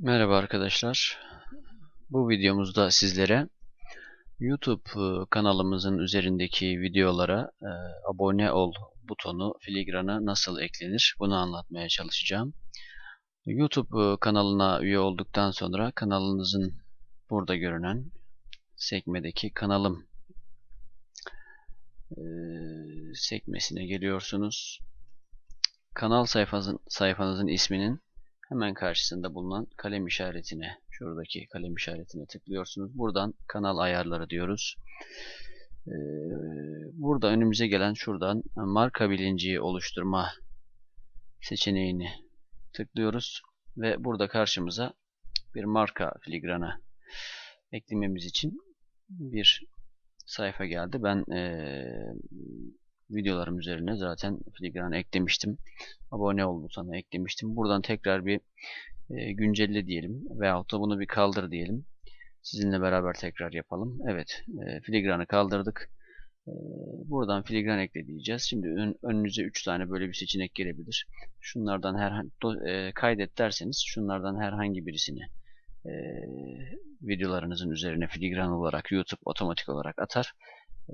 Merhaba arkadaşlar. Bu videomuzda sizlere YouTube e, kanalımızın üzerindeki videolara e, abone ol butonu filigrana nasıl eklenir bunu anlatmaya çalışacağım. YouTube e, kanalına üye olduktan sonra kanalınızın burada görünen sekmedeki kanalım sekmesine geliyorsunuz. Kanal sayfanızın, sayfanızın isminin Hemen karşısında bulunan kalem işaretine, şuradaki kalem işaretine tıklıyorsunuz. Buradan kanal ayarları diyoruz. Ee, burada önümüze gelen şuradan marka bilinciyi oluşturma seçeneğini tıklıyoruz. Ve burada karşımıza bir marka filigrana eklememiz için bir sayfa geldi. Ben ee, videolarım üzerine zaten filigran eklemiştim. Abone ol butonuna eklemiştim. Buradan tekrar bir e, güncelle diyelim veyahut da bunu bir kaldır diyelim. Sizinle beraber tekrar yapalım. Evet, e, filigranı kaldırdık. E, buradan filigran ekle diyeceğiz. Şimdi ön, önünüze 3 tane böyle bir seçenek gelebilir. Şunlardan herhangi e, kaydet derseniz şunlardan herhangi birisini e, videolarınızın üzerine filigran olarak YouTube otomatik olarak atar. Ee,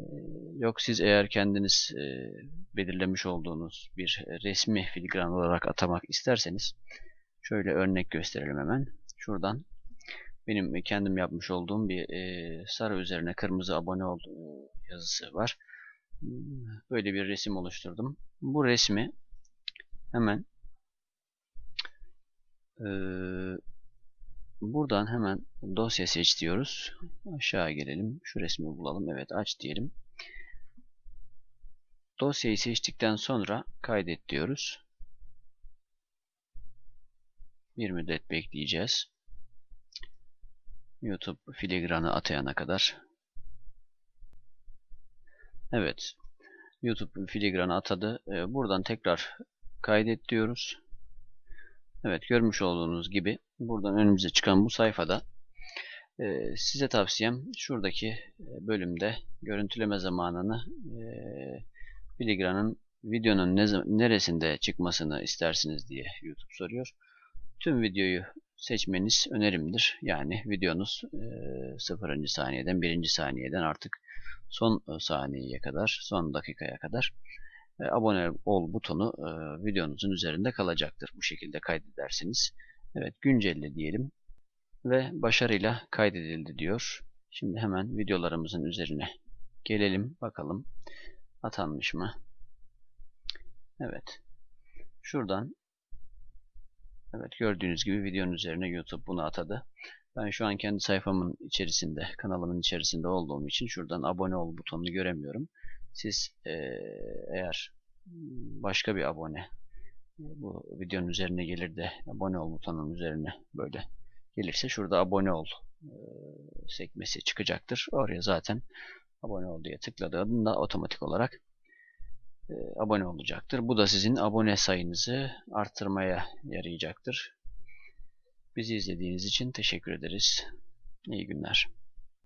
yok siz eğer kendiniz e, belirlemiş olduğunuz bir resmi filigran olarak atamak isterseniz şöyle örnek gösterelim hemen. Şuradan benim kendim yapmış olduğum bir e, sarı üzerine kırmızı abone ol yazısı var. Böyle bir resim oluşturdum. Bu resmi hemen e, Buradan hemen dosya seç diyoruz. Aşağı gelelim. Şu resmi bulalım. Evet aç diyelim. Dosyayı seçtikten sonra kaydet diyoruz. Bir müddet bekleyeceğiz. YouTube filigranı atayana kadar. Evet. YouTube filigranı atadı. Ee, buradan tekrar kaydet diyoruz. Evet görmüş olduğunuz gibi buradan önümüze çıkan bu sayfada e, size tavsiyem şuradaki e, bölümde görüntüleme zamanını e, filigranın videonun ne, neresinde çıkmasını istersiniz diye YouTube soruyor. Tüm videoyu seçmeniz önerimdir. Yani videonuz e, 0. saniyeden 1. saniyeden artık son saniyeye kadar, son dakikaya kadar e, abone ol butonu e, videonuzun üzerinde kalacaktır. Bu şekilde kaydedersiniz. Evet güncelle diyelim ve başarıyla kaydedildi diyor. Şimdi hemen videolarımızın üzerine gelelim bakalım atanmış mı? Evet. Şuradan Evet gördüğünüz gibi videonun üzerine YouTube bunu atadı. Ben şu an kendi sayfamın içerisinde, kanalımın içerisinde olduğum için şuradan abone ol butonunu göremiyorum. Siz e, eğer başka bir abone bu videonun üzerine gelir de abone ol butonunun üzerine böyle gelirse şurada abone ol e, sekmesi çıkacaktır. Oraya zaten abone ol diye tıkladığında otomatik olarak e, abone olacaktır. Bu da sizin abone sayınızı arttırmaya yarayacaktır. Bizi izlediğiniz için teşekkür ederiz. İyi günler.